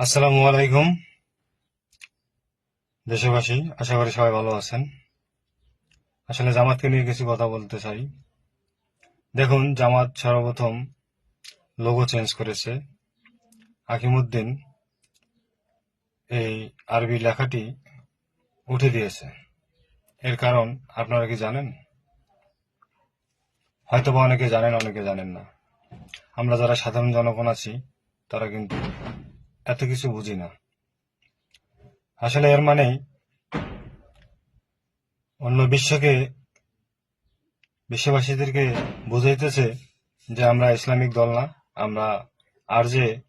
আসসালামু আলাইকুম। দেশবাসী, আশা করি সবাই ভালো আছেন। আসলে জামাতকে নিয়ে কিছু কথা বলতে চাই। দেখুন, জামাত সর্বপ্রথম লোগো চেঞ্জ করেছে। হাকিমুদ্দিন এই আরবি লেখাটি উঠে দিয়েছে। এর কারণ আপনারা কি জানেন? হয়তো বা অনেকে জানেন অনেকে জানেন না। আমরা যারা সাধারণ জনগণ আছি, তারা কিন্তু এত কিছু বুঝি না। আসলে এর মানেই অন্য বিশ্বকে, বিশ্ববাসীদেরকে বুঝাইতেছে যে আমরা ইসলামিক দল না, আমরা আর যে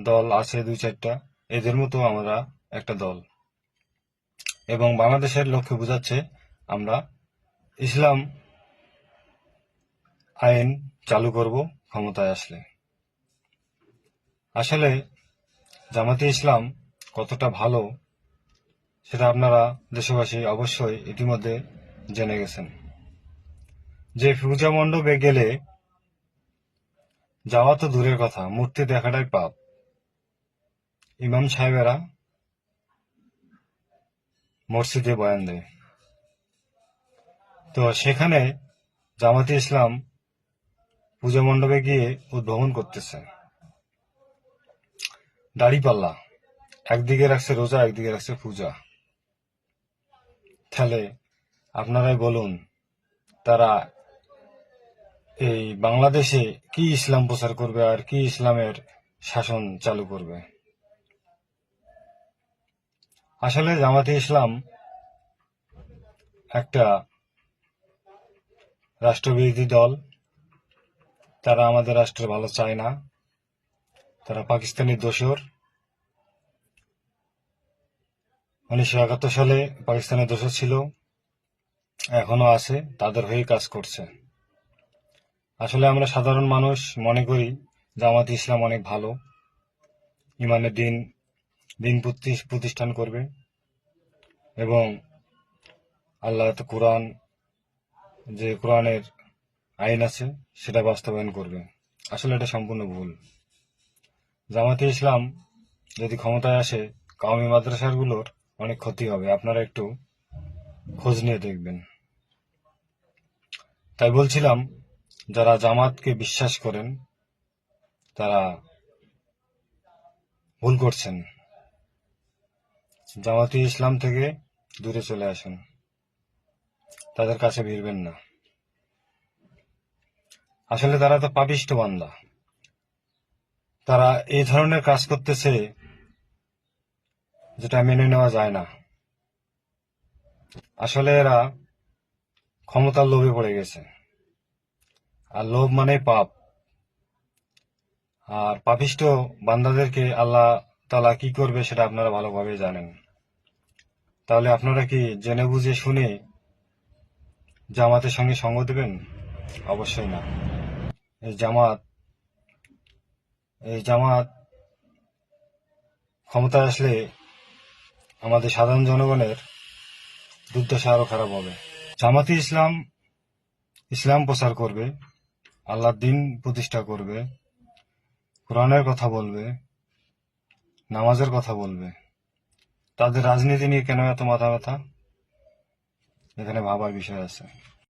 দল আছে দুই চারটা, এদের মতো আমরা একটা দল। এবং বাংলাদেশের লক্ষ্যে বোঝাচ্ছে আমরা ইসলাম আইন চালু করব ক্ষমতায় আসলে। আসলে জামাতে ইসলাম কতটা ভালো, সেটা আপনারা দেশবাসী অবশ্যই ইতিমধ্যে জেনে গেছেন। যে পূজা মণ্ডপে গেলে যাওয়া তো দূরের কথা, মূর্তি দেখাটাই পাপ। ইমাম সাহেবেরা মসজিদে বয়ান দেয়। তো সেখানে জামাতে ইসলাম পূজা মণ্ডপে গিয়ে উদ্ভাবন করতেছে। দাড়িপাল্লা। একদিকে রাখছে রোজা, একদিকে রাখছে পূজা। তাহলে আপনারাই বলুন, তারা এই বাংলাদেশে কি ইসলাম প্রচার করবে আর কি ইসলামের শাসন চালু করবে? আসলে জামাতে ইসলাম একটা রাষ্ট্রবিরোধী দল। তারা আমাদের রাষ্ট্র ভালো চায় না। তারা পাকিস্তানি দোসর উনিশশো একাত্তর সালে পাকিস্তানের দোসর ছিল, এখনও আছে, তাদের হয়ে কাজ করছে। আসলে আমরা সাধারণ মানুষ মনে করি জামাত ইসলাম অনেক ভালো, ইমানের দিন দিন প্রতি- প্রতিষ্ঠান করবে এবং আল্লাহ কোরআন, যে কোরআনের আইন আছে, সেটা বাস্তবায়ন করবে। আসলে এটা সম্পূর্ণ ভুল। জামাতে ইসলাম যদি ক্ষমতায় আসে কাউমি মাদ্রাসাগুলোর অনেক ক্ষতি হবে। আপনারা একটু খোঁজ নিয়ে দেখবেন। তাই বলছিলাম, যারা জামাতকে বিশ্বাস করেন, তারা ভুল করছেন। জামাতি ইসলাম থেকে দূরে চলে আসুন। তাদের কাছে ভিড়বেন না। আসলে তারা তো পাপিষ্ট বান্দা। তারা এই ধরনের কাজ করতেছে যেটা মেনে নেওয়া যায় না। আসলে এরা ক্ষমতার লোভে পড়ে গেছে। আর লোভ মানে পাপ। আর পাপিষ্ট বান্দাদেরকে আল্লাহ তালা কি করবে সেটা আপনারা ভালোভাবে জানেন। তাহলে আপনারা কি জেনে বুঝে শুনে জামাতের সঙ্গে সঙ্গ দেবেন? অবশ্যই না। এই জামাত এই জামাত ক্ষমতায় আসলে আমাদের সাধারণ জনগণের দুর্দশা আরও খারাপ হবে। জামাতি ইসলাম ইসলাম প্রচার করবে আল্লাহ দিন প্রতিষ্ঠা করবে, কোরআনের কথা বলবে, নামাজের কথা বলবে। তাদের রাজনীতি নিয়ে কেন এত মাথা ব্যথা? এখানে ভাবার বিষয় আছে।